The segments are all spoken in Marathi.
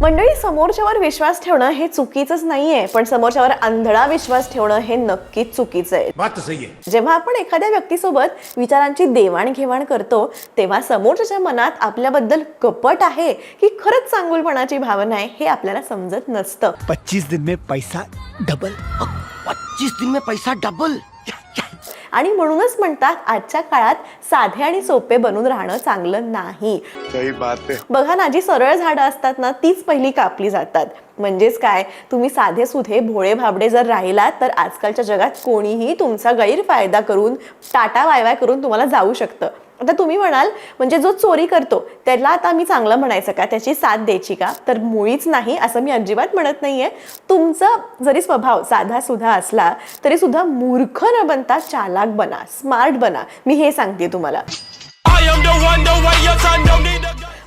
मंडळी समोरच्यावर विश्वास ठेवणं हे चुकीचंच नाहीये पण समोरच्यावर आंधळा विश्वास ठेवणं हे नक्कीच चुकीचं आहे. बात तो सही है जेव्हा आपण एखाद्या व्यक्तीसोबत विचारांची देवाणघेवाण करतो तेव्हा समोरच्याच्या मनात आपल्याबद्दल कपट आहे की खरंच चांगुलपणाची भावना आहे हे आपल्याला समजत नसतं. पच्चीस दिन में पैसा डबल पच्चीस दिन में पैसा डबल आणि म्हणूनच म्हणतात आजच्या काळात साधे आणि सोपे बनून राहणं चांगलं नाही. सही बात बघा ना जी सरळ झाडं असतात ना तीच पहिली कापली जातात. म्हणजेच काय? तुम्ही साधे सुधे भोळे भाबडे जर राहिलात तर आजकालच्या जगात कोणीही तुमचा गैरफायदा करून टाटा वाय वाय करून तुम्हाला जाऊ शकतं. आता तुम्ही म्हणाल म्हणजे जो चोरी करतो त्याला आता मी चांगलं म्हणायचं का? त्याची साथ द्यायची का? तर मुळीच नाही असं मी अजिबात म्हणत नाहीये. तुमचा जरी स्वभाव साधा सुद्धा असला तरी सुद्धा मूर्ख न बनता चालाक बना स्मार्ट बना. मी हे सांगते तुम्हाला.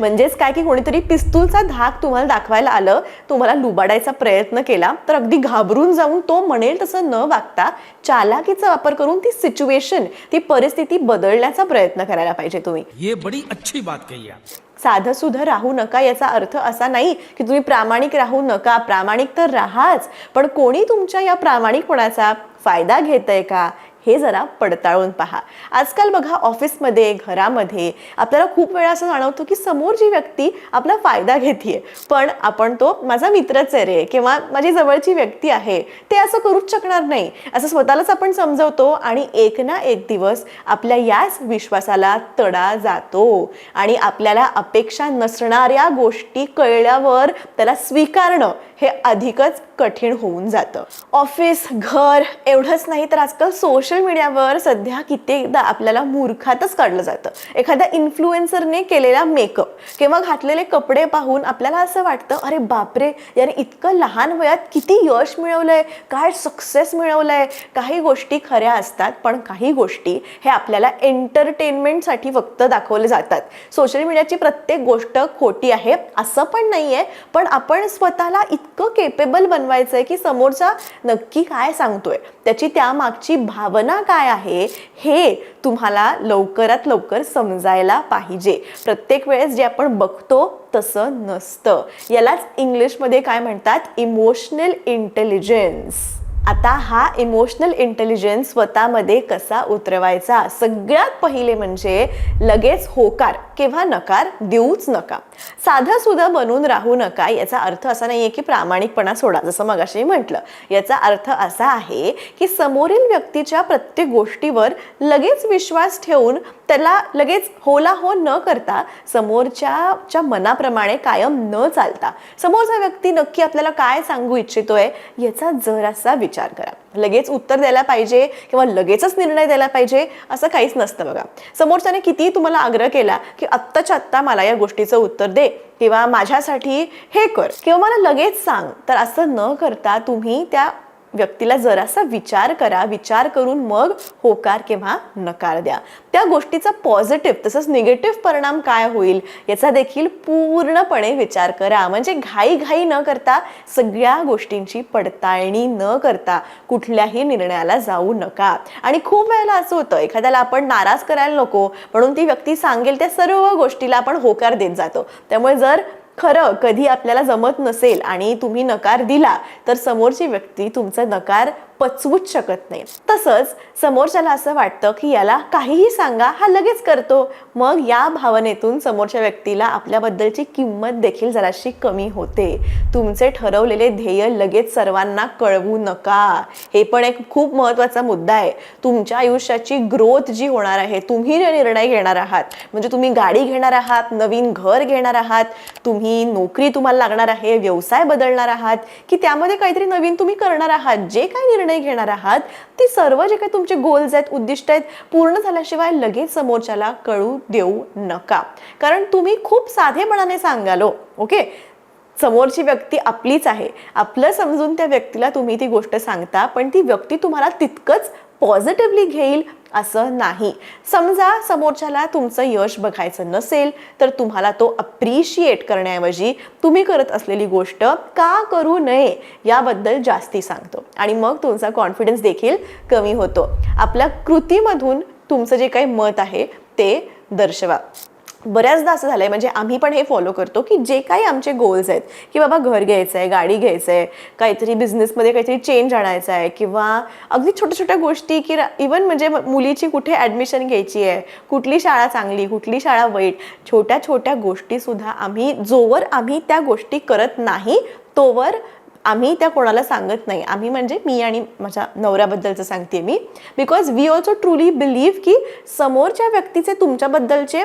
म्हणजेच काय की कोणीतरी पिस्तूलचा धाक तुम्हाला दाखवायला आलं तुम्हाला लुबाडायचा प्रयत्न केला तर अगदी घाबरून जाऊन तो म्हणेल तसं न वागता चालाकीचा वापर करून ती सिच्युएशन ती परिस्थिती बदलण्याचा प्रयत्न करायला पाहिजे तुम्ही. ये बड़ी अच्छी बात कही आप. साधं सुधं राहू नका याचा अर्थ असा नाही की तुम्ही प्रामाणिक राहू नका प्रामाणिक तर राहाच पण कोणी तुमच्या या प्रामाणिकपणाचा फायदा घेतंय का? हे जरा पडताळून पहा. आजकाल बघा ऑफिसमध्ये घरामध्ये आपल्याला खूप वेळा असं जाणवतो की समोर जी व्यक्ती आपला फायदा घेते पण आपण तो माझा मित्रच आहे रे किंवा माझी जवळची व्यक्ती आहे ते असं करूच शकणार नाही. असं स्वतःलाच आपण समजवतो आणि एक ना एक दिवस आपल्या याच विश्वासाला तडा जातो आणि आपल्याला अपेक्षा नसणाऱ्या गोष्टी कळल्यावर त्याला स्वीकारणं हे अधिकच कठीण होऊन जातं. ऑफिस घर एवढंच नाही तर आजकाल सोशल मीडियावर सध्या कित्येकदा आपल्याला मूर्खातच काढलं जातं. एखाद्या इन्फ्लुएन्सरने केलेला मेकअप किंवा घातलेले कपडे पाहून आपल्याला असं वाटतं अरे बापरे याने इतकं लहान वयात किती यश मिळवलंय काय सक्सेस मिळवलंय. काही गोष्टी खऱ्या असतात पण काही गोष्टी हे आपल्याला एंटरटेनमेंटसाठी फक्त दाखवले जातात. सोशल मीडियाची प्रत्येक गोष्ट खोटी आहे असं पण नाही आहे पण आपण स्वतःला इतकं केपेबल बनवायचं आहे की समोरचा नक्की काय सांगतोय? त्याची त्यामागची भावना काय आहे हे तुम्हाला लवकरात लवकर समजायला पाहिजे. प्रत्येक वेळेस जे आपण बघतो तसं नसतं. यालाच इंग्लिशमध्ये काय म्हणतात? इमोशनल इंटेलिजन्स आता हा इमोशनल इंटेलिजन्स स्वतःमध्ये कसा उतरवायचा? सगळ्यात पहिले म्हणजे लगेच होकार किंवा नकार देऊच नका. साधं सुद्धा बनून राहू नका याचा अर्थ असा नाही आहे की प्रामाणिकपणा सोडा जसं मगाशी म्हटलं. याचा अर्थ असा आहे की समोरील व्यक्तीच्या प्रत्येक गोष्टीवर लगेच विश्वास ठेवून त्याला लगेच होला हो न करता समोरच्याच्या मनाप्रमाणे कायम न चालता. समोरचा व्यक्ती नक्की आपल्याला काय सांगू इच्छितोय? याचा जरासा विचार करा. लगेच उत्तर द्यायला पाहिजे किंवा लगेचच निर्णय द्यायला पाहिजे असं काहीच नसतं बघा. समोरच्याने किती तुम्हाला आग्रह केला की आत्ताच्या आत्ता मला या गोष्टीचं उत्तर दे किंवा माझ्यासाठी हे कर किंवा मला लगेच सांग. तर असं न करता तुम्ही त्या व्यक्तीला जरासा विचार करा विचार करून मग होकार किंवा नकार द्या. त्या गोष्टीचा पॉझिटिव्ह तसंच निगेटिव्ह परिणाम काय होईल याचा देखील पूर्णपणे विचार करा. म्हणजे घाई घाई न करता सगळ्या गोष्टींची पडताळणी न करता कुठल्याही निर्णयाला जाऊ नका. आणि खूप वेळेला असं होतं एखाद्याला आपण नाराज करायला नको म्हणून ती व्यक्ती सांगेल त्या सर्व गोष्टीला आपण होकार देत जातो. त्यामुळे जर खरं कधी आपल्याला जमत नसेल आणि तुम्ही नकार दिला तर समोरची व्यक्ती तुमचा नकार पचवूच शकत नाही. तसंच समोरच्याला असं वाटतं की याला काहीही सांगा हा लगेच करतो. मग या भावनेतून समोरच्या व्यक्तीला आपल्याबद्दलची किंमत देखील जराशी कमी होते. तुमचे ठरवलेले ध्येय लगेच सर्वांना कळवू नका. हे पण एक खूप महत्त्वाचा मुद्दा आहे. तुमच्या आयुष्याची ग्रोथ जी होणार आहे तुम्ही जे निर्णय घेणार आहात म्हणजे तुम्ही गाडी घेणार आहात नवीन घर घेणार आहात तुम्ही नोकरी तुम्हाला लागणार आहे व्यवसाय बदलणार आहात की त्यामध्ये काहीतरी नवीन तुम्ही करणार आहात जे काही निर्णय घेणार आहात ती सर्व जे काही तुमचे गोल्स आहेत उद्दिष्ट आहेत पूर्ण झाल्याशिवाय लगेच समोरच्याला कळू देऊ नका. कारण तुम्ही खूप साधेपणाने सांगालो हो, ओके समोरची व्यक्ती आपलीच आहे. आपलं समजून त्या व्यक्तीला तुम्ही ती गोष्ट सांगता पण ती व्यक्ती तुम्हाला तितकंच पॉझिटिव्हली घेईल असं नाही. समजा समोरच्याला तुमचं यश बघायचं नसेल तर तुम्हाला तो अप्रिशिएट करण्याऐवजी तुम्ही करत असलेली गोष्ट का करू नये याबद्दल जास्ती सांगतो. आणि मग तुमचा कॉन्फिडन्स देखील कमी होतो. आपल्या कृतीमधून तुमचं जे काही मत आहे ते दर्शवा. बऱ्याचदा असं झालं आहे म्हणजे आम्ही पण हे फॉलो करतो की जे काही आमचे गोल्स आहेत की बाबा घर घ्यायचं आहे गाडी घ्यायचं आहे काहीतरी बिझनेसमध्ये काहीतरी चेंज आणायचा आहे किंवा अगदी छोट्या छोट्या गोष्टी की इवन म्हणजे मुलीची कुठे ॲडमिशन घ्यायची आहे कुठली शाळा चांगली कुठली शाळा वाईट छोट्या छोट्या गोष्टीसुद्धा आम्ही जोवर आम्ही त्या गोष्टी करत नाही तोवर आम्ही त्या कोणाला सांगत नाही. आम्ही म्हणजे मी आणि माझ्या नवऱ्याबद्दलचं सांगते मी. Because we also truly believe की समोरच्या व्यक्तीचे तुमच्याबद्दलचे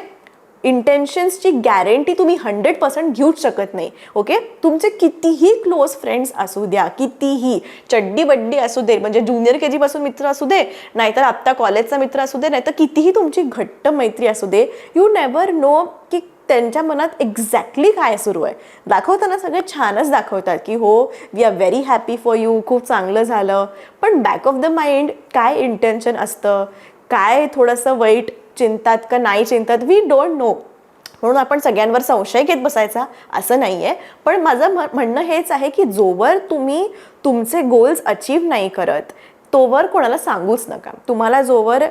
इंटेन्शन्सची गॅरंटी तुम्ही हंड्रेड पर्सेंट घेऊच शकत नाही. ओके तुमचे कितीही क्लोज फ्रेंड्स असू द्या कितीही चड्डी बड्डी असू दे म्हणजे ज्युनियर के जीपासून मित्र असू दे नाहीतर आत्ता कॉलेजचा मित्र असू दे नाहीतर कितीही तुमची घट्ट मैत्री असू दे यू नेवर नो की त्यांच्या मनात एक्झॅक्टली काय सुरू आहे. दाखवताना सगळे छानच दाखवतात की हो we are very happy for you खूप चांगलं झालं. पण बॅक ऑफ द माइंड काय इंटेन्शन असतं? काय थोडंसं वाईट चिंतात का नाही चिंतात वी डोंट नो म्हणून आपण सगळ्यांवर संशय घेत बसायचा असं नाही आहे पण माझं म्हणणं हेच आहे की जोवर तुम्ही तुमचे गोल्स अचीव नाही करत तोवर कोणाला सांगूच नका. तुम्हाला जोवर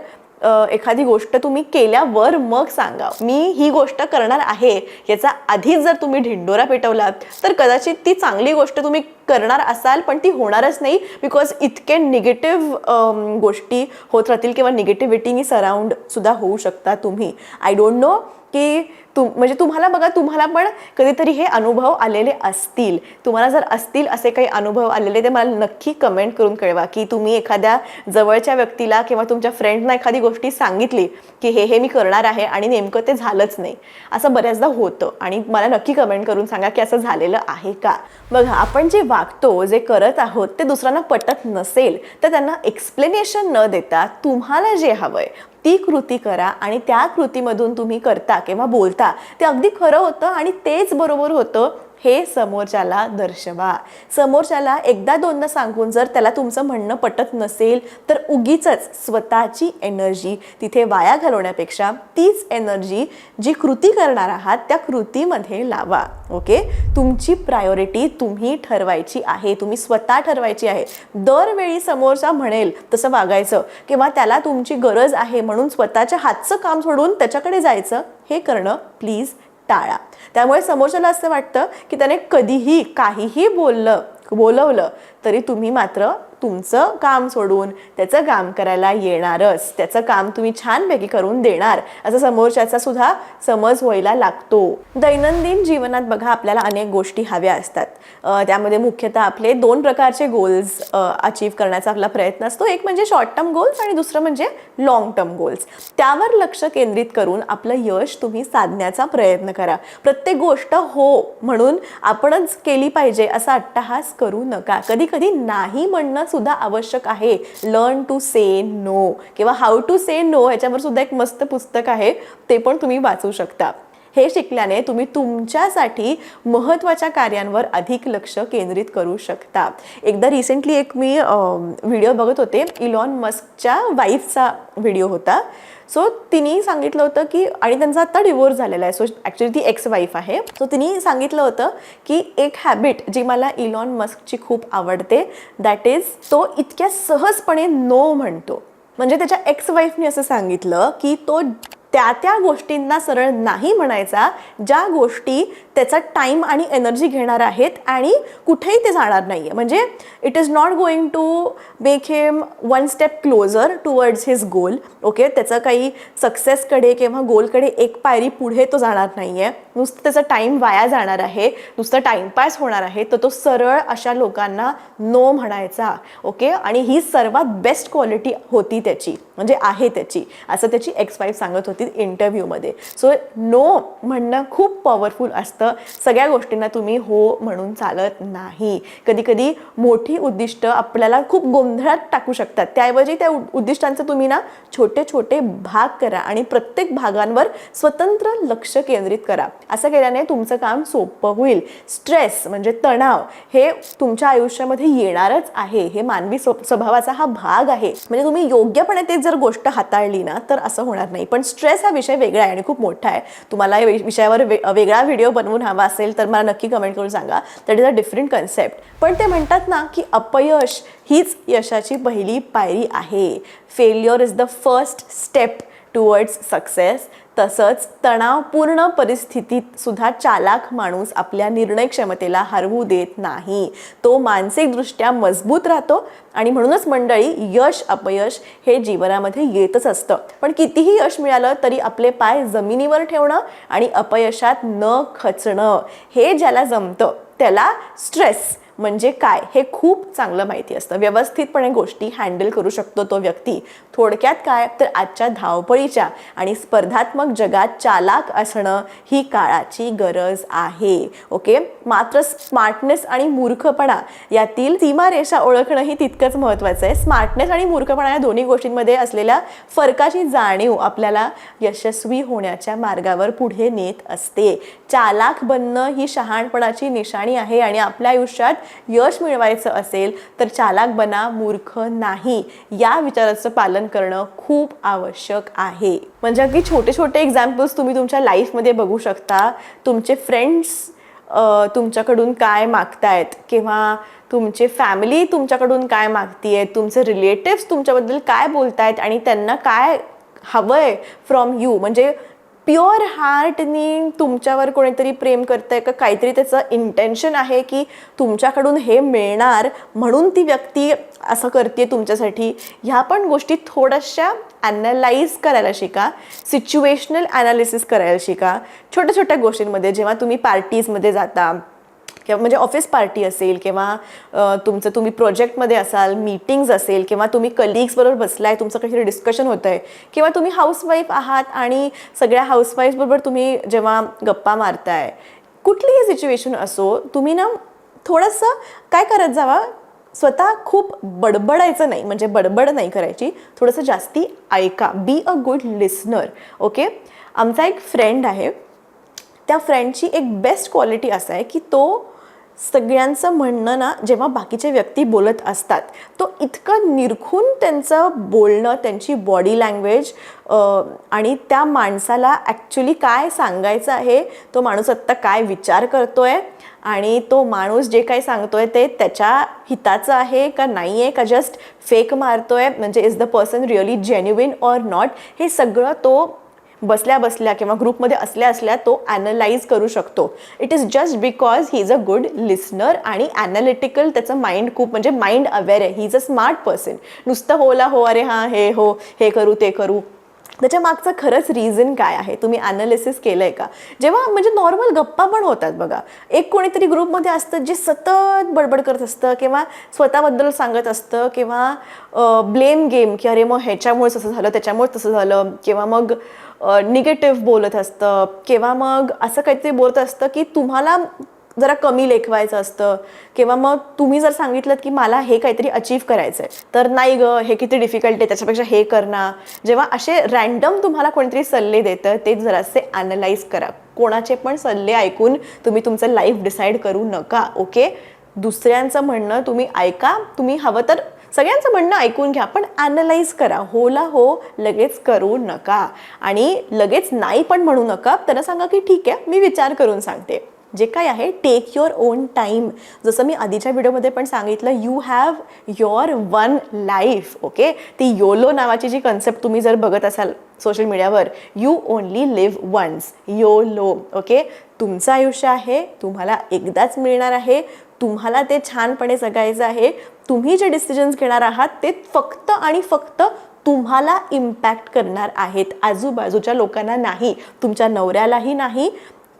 एखादी गोष्ट तुम्ही केल्यावर मग सांगा. मी ही गोष्ट करणार आहे याचा आधीच जर तुम्ही ढिंडोरा पेटवलात तर कदाचित ती चांगली गोष्ट तुम्ही करणार असाल पण ती होणारच नाही बिकॉज इतके निगेटिव्ह गोष्टी होत राहतील किंवा निगेटिव्हिटीनी सराउंड सुद्धा होऊ शकता तुम्ही. आय डोंट नो की तुम म्हणजे तुम्हाला बघा तुम्हाला पण कधीतरी हे अनुभव आलेले असतील. तुम्हाला जर असतील असे काही अनुभव आलेले ते मला नक्की कमेंट करून कळवा की तुम्ही एखाद्या जवळच्या व्यक्तीला किंवा तुमच्या फ्रेंडना एखादी गोष्टी सांगितली की हे हे मी करणार आहे आणि नेमकं ते झालंच नाही. असं बऱ्याचदा होतं. आणि मला नक्की कमेंट करून सांगा की असं झालेलं आहे का? बघा आपण जे वा मागतो जे करत आहोत ते दुसऱ्यांना पटत नसेल तर त्यांना एक्सप्लेनेशन न देता तुम्हाला जे हवंय ती कृती करा आणि त्या कृतीमधून तुम्ही करता किंवा बोलता ते अगदी खरं होतं आणि तेच बरोबर होतं हे समोरच्याला दर्शवा. समोरच्याला एकदा दोनदा सांगून जर त्याला तुमचं म्हणणं पटत नसेल तर उगीच स्वतःची एनर्जी तिथे वाया घालवण्यापेक्षा तीच एनर्जी जी कृती करणार आहात त्या कृतीमध्ये लावा. ओके? तुमची प्रायोरिटी तुम्ही ठरवायची आहे तुम्ही स्वतः ठरवायची आहे. दरवेळी समोरचा म्हणेल तसं वागायचं किंवा त्याला तुमची गरज आहे म्हणून स्वतःच्या हातचं काम सोडून त्याच्याकडे जायचं हे करणं प्लीज टाळा. त्यामुळे समोरच्याला असं वाटतं की त्याने कधीही काहीही बोललं बोलवलं तरी तुम्ही मात्र तुमचं काम सोडून त्याचं काम करायला येणारच. त्याचं काम तुम्ही छानपैकी करून देणार. असं समोरच्याचा सुद्धा समज व्हायला लागतो. दैनंदिन जीवनात बघा आपल्याला अनेक गोष्टी हव्या असतात. त्यामध्ये मुख्यतः आपले दोन प्रकारचे गोल्स अचीव करण्याचा आपला प्रयत्न असतो. एक म्हणजे शॉर्ट टर्म गोल्स आणि दुसरं म्हणजे लॉंग टर्म गोल्स त्यावर लक्ष केंद्रित करून आपलं यश तुम्ही साधण्याचा प्रयत्न करा. प्रत्येक गोष्ट हो म्हणून आपणच केली पाहिजे असा अट्टहास करू नका. कधी कधी नाही म्हणणं सुद्धा आवश्यक आहे. लर्न टू से नो किंवा हाऊ टू से नो याच्यावर सुद्धा एक मस्त पुस्तक आहे. ते पण तुम्ही वाचू शकता. हे शिकल्याने तुम्ही तुमच्यासाठी महत्त्वाच्या कार्यांवर अधिक लक्ष केंद्रित करू शकता. एकदा रिसेंटली एक मी व्हिडिओ बघत होते. इलॉन मस्कच्या वाईफचा व्हिडिओ होता. सो तिने सांगितलं होतं की आणि त्यांचा आता डिवोर्स झालेला आहे. सो ॲक्च्युली ती एक्स वाईफ आहे. सो तिने सांगितलं होतं की एक हॅबिट जी मला इलॉन मस्कची खूप आवडते दॅट इज तो इतक्या सहजपणे नो म्हणतो. म्हणजे त्याच्या एक्स वाईफने असं सांगितलं की तो त्या त्या गोष्टींना सरळ नाही म्हणायचा. ज्या गोष्टी त्याचा टाईम आणि एनर्जी घेणार आहेत आणि कुठेही ते जाणार नाही आहे म्हणजे it is not going to make him one step closer towards his goal okay त्याचं काही सक्सेसकडे किंवा गोलकडे एक पायरी पुढे तो जाणार नाही आहे नुसतं त्याचा टाईम वाया जाणार आहे. नुसतं टाईमपास होणार आहे. तर तो सरळ अशा लोकांना नो म्हणायचा. ओके आणि ही सर्वात बेस्ट क्वालिटी होती त्याची. म्हणजे आहे त्याची. असं त्याची एक्स वाईफ सांगत होती. इंटरव्ह्यूमध्ये सो नो म्हणणं खूप पॉवरफुल असतं. सगळ्या गोष्टींना तुम्ही हो म्हणून चालत नाही. कधी कधी मोठी उद्दिष्ट आपल्याला खूप गोंधळात टाकू शकतात. त्याऐवजी त्या उद्दिष्टांचं तुम्ही ना छोटे छोटे भाग करा आणि प्रत्येक भागांवर स्वतंत्र लक्ष केंद्रित करा. असं केल्याने तुमचं काम सोपं होईल. स्ट्रेस म्हणजे तणाव हे तुमच्या आयुष्यामध्ये येणारच आहे. हे मानवी स्व- स्वभावाचा हा भाग आहे. म्हणजे तुम्ही योग्यपणे ते जर गोष्ट हाताळली ना तर असं होणार नाही. पण स्ट्रेस हा विषय वेगळा आहे आणि खूप मोठा आहे. तुम्हाला या विषयावर वे- वेगळा व्हिडिओ बनवून हवा असेल तर मला नक्की कमेंट करून सांगा. That is a different concept पण ते म्हणतात ना की अपयश हीच यशाची पहिली पायरी आहे. Failure is the first step towards success तसंच तणावपूर्ण परिस्थितीत सुद्धा चालाक माणूस आपल्या निर्णय क्षमतेला हरवू देत नाही. तो मानसिकदृष्ट्या मजबूत राहतो आणि म्हणूनच मंडळी यश अपयश हे जीवनामध्ये येतच असतं. पण कितीही यश मिळालं तरी आपले पाय जमिनीवर ठेवणं आणि अपयशात न खचणं हे ज्याला जमतं त्याला स्ट्रेस म्हणजे काय हे खूप चांगलं माहिती असतं. व्यवस्थितपणे गोष्टी हँडल करू शकतो तो व्यक्ती. थोडक्यात काय? तर आजच्या धावपळीच्या आणि स्पर्धात्मक जगात चालाक असणं ही काळाची गरज आहे. ओके? मात्र स्मार्टनेस आणि मूर्खपणा यातील सीमारेषा ओळखणं ही तितकंच महत्त्वाचं आहे. स्मार्टनेस आणि मूर्खपणा या दोन्ही गोष्टींमध्ये असलेल्या फरकाची जाणीव आपल्याला यशस्वी होण्याच्या मार्गावर पुढे नेत असते. चालाक बनणं ही शहाणपणाची निशाणी आहे आणि आपल्या आयुष्यात यश मिळवायचं असेल तर चालाक बना मूर्ख नाही. या विचाराचं पालन करणं खूप आवश्यक आहे. म्हणजे अगदी छोटे छोटे एक्झाम्पल्स तुम्ही तुमच्या लाईफमध्ये बघू शकता. तुमचे फ्रेंड्स तुमच्याकडून काय मागतायत किंवा तुमचे फॅमिली तुमच्याकडून काय मागतीये तुमचे रिलेटिव्स तुमच्याबद्दल काय बोलतायत? आणि त्यांना काय हवंय फ्रॉम यू म्हणजे प्युअर हार्टनी तुमच्यावर कोणीतरी प्रेम करतंय का? काहीतरी त्याचं इंटेन्शन आहे की तुमच्याकडून हे मिळणार म्हणून ती व्यक्ती असं करते तुमच्यासाठी. ह्या पण गोष्टी थोड्याशा ॲनालाइज करायला शिका. सिच्युएशनल ॲनालिसिस करायला शिका. छोट्या छोट्या गोष्टींमध्ये जेव्हा तुम्ही पार्टीजमध्ये जाता किंवा म्हणजे ऑफिस पार्टी असेल किंवा तुमचं तुम्ही प्रोजेक्टमध्ये असाल मीटिंग्ज असेल किंवा तुम्ही कलिग्सबरोबर बसलाय तुमचं काहीतरी डिस्कशन होतं आहे किंवा तुम्ही हाऊसवाईफ आहात आणि सगळ्या हाऊसवाईफबरोबर तुम्ही जेव्हा गप्पा मारताय कुठलीही सिच्युएशन असो तुम्ही ना थोडंसं काय करत जावा स्वतः खूप बडबडायचं नाही म्हणजे बडबड नाही करायची थोडंसं जास्ती ऐका be a good listener okay आमचा एक फ्रेंड आहे त्या फ्रेंडची एक बेस्ट क्वालिटी असं आहे की तो सगळ्यांचं म्हणणं ना जेव्हा बाकीचे व्यक्ती बोलत असतात तो इतकं निरखून त्यांचं बोलणं त्यांची बॉडी लँग्वेज आणि त्या माणसाला ॲक्च्युली काय सांगायचं आहे तो माणूस आत्ता काय विचार करतो आहे आणि तो माणूस जे काही सांगतो आहे ते त्याच्या हिताचं आहे का नाही आहे का जस्ट फेक मारतो आहे म्हणजे is the person really genuine or not हे सगळं तो बसल्या बसल्या किंवा ग्रुपमध्ये असल्या असल्या तो ॲनलाइज करू शकतो. It is just because he is a good listener आणि ॲनालिटिकल त्याचं माइंड खूप म्हणजे माइंड अवेअर आहे. He is a smart person नुसतं होला हो अरे हां हे हो हे करू ते करू. त्याच्या मागचं खरंच रिझन काय आहे? तुम्ही ॲनालिसिस केलं आहे का? जेव्हा म्हणजे नॉर्मल गप्पा पण होतात बघा. एक कोणीतरी ग्रुपमध्ये असतं जे सतत बडबड करत असतं किंवा स्वतःबद्दल सांगत असतं किंवा ब्लेम गेम की अरे मग ह्याच्यामुळेच असं झालं त्याच्यामुळेच तसं झालं किंवा मग निगेटिव्ह बोलत असतं किंवा मग असं काहीतरी बोलत असतं की तुम्हाला जरा कमी लेखवायचं असतं. किंवा मग तुम्ही जर सांगितलं की मला हे काहीतरी अचीव करायचं आहे तर नाही ग हे किती डिफिकल्ट आहे त्याच्यापेक्षा हे करणार जेव्हा असे रँडम तुम्हाला कोणीतरी सल्ले देतं ते जरासे ॲनलाइज करा. कोणाचे पण सल्ले ऐकून तुम्ही तुमचं लाईफ डिसाईड करू नका ओके दुसऱ्यांचं म्हणणं तुम्ही ऐका तुम्ही हवं तर सगळ्यांचं म्हणणं ऐकून घ्या पण ॲनलाइज करा. होला हो लगेच करू नका. आणि लगेच नाही पण म्हणू नका. त्यांना सांगा की ठीक आहे मी विचार करून सांगते. जे काय आहे टेक युअर ओन टाईम जसं मी आधीच्या व्हिडिओमध्ये पण सांगितलं you have your one life okay ती योलो नावाची जी कन्सेप्ट तुम्ही जर बघत असाल सोशल मीडियावर you only live once YOLO okay तुमचं आयुष्य आहे तुम्हाला एकदाच मिळणार आहे तुम्हाला ते छानपणे जगायचं आहे तुम्ही जे डिसिजन्स घेणार आहात ते फक्त आणि फक्त तुम्हाला इम्पॅक्ट करणार आहेत. आजूबाजूच्या लोकांना नाही तुमच्या नवऱ्यालाही नाही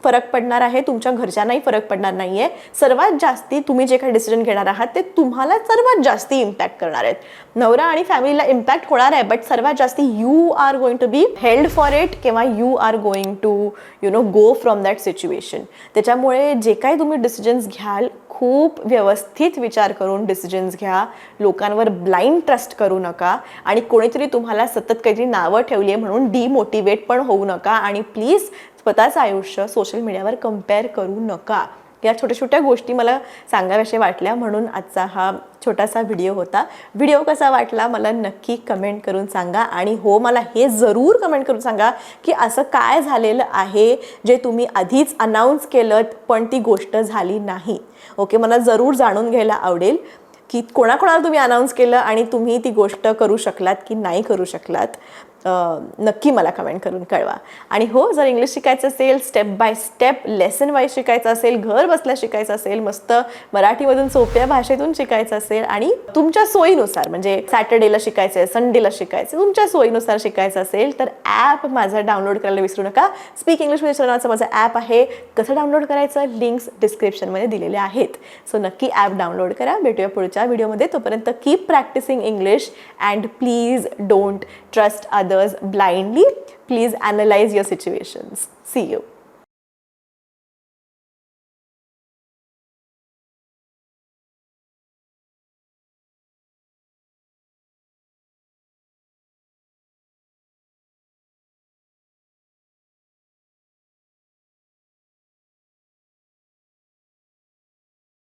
फरक पडणार आहे तुमच्या घरच्यांनाही फरक पडणार नाही आहे सर्वात जास्ती तुम्ही जे काही डिसिजन घेणार आहात ते तुम्हाला सर्वात जास्ती इम्पॅक्ट करणार आहेत. नवरा आणि फॅमिलीला इम्पॅक्ट होणार आहे बट सर्वात जास्ती you are going to be held for it किंवा you are going to you know go from that situation त्याच्यामुळे जे काही तुम्ही डिसिजन्स घ्याल खूप व्यवस्थित विचार करून डिसिजन्स घ्या. लोकांवर ब्लाइंड ट्रस्ट करू नका आणि कोणीतरी तुम्हाला सतत काहीतरी नावं ठेवली आहे म्हणून डिमोटिवेट पण होऊ नका. आणि प्लीज स्वतःचं आयुष्य सोशल मीडियावर कंपेअर करू नका. या छोट्या छोट्या गोष्टी मला सांगाव्याशा वाटल्या म्हणून आजचा हा छोटासा व्हिडिओ होता. व्हिडिओ कसा वाटला मला नक्की कमेंट करून सांगा आणि हो मला हे जरूर कमेंट करून सांगा की असं काय झालेलं आहे जे तुम्ही आधीच अनाऊन्स केलं पण ती गोष्ट झाली नाही. ओके मला जरूर जाणून घ्यायला आवडेल की कोणाकोणाला तुम्ही अनाऊन्स केलं आणि तुम्ही ती गोष्ट करू शकलात की नाही करू शकलात. नक्की मला कमेंट करून कळवा. आणि हो जर इंग्लिश शिकायचं असेल step by step lesson wise शिकायचं असेल घर बसल्या शिकायचं असेल मस्त मराठीमधून सोप्या भाषेतून शिकायचं असेल आणि तुमच्या सोयीनुसार म्हणजे सॅटर्डेला शिकायचं आहे संडेला शिकायचं तुमच्या सोयीनुसार शिकायचं असेल तर ॲप माझा डाउनलोड करायला विसरू नका. स्पीक इंग्लिश विथ नावाचं माझं ॲप आहे. कसं डाउनलोड करायचं? लिंक्स डिस्क्रिप्शनमध्ये दिलेले आहेत. सो नक्की ॲप डाउनलोड करा. भेटूया पुढच्या व्हिडिओमध्ये तोपर्यंत keep practising English and please don't trust others blindly. Please analyze your situations. See you.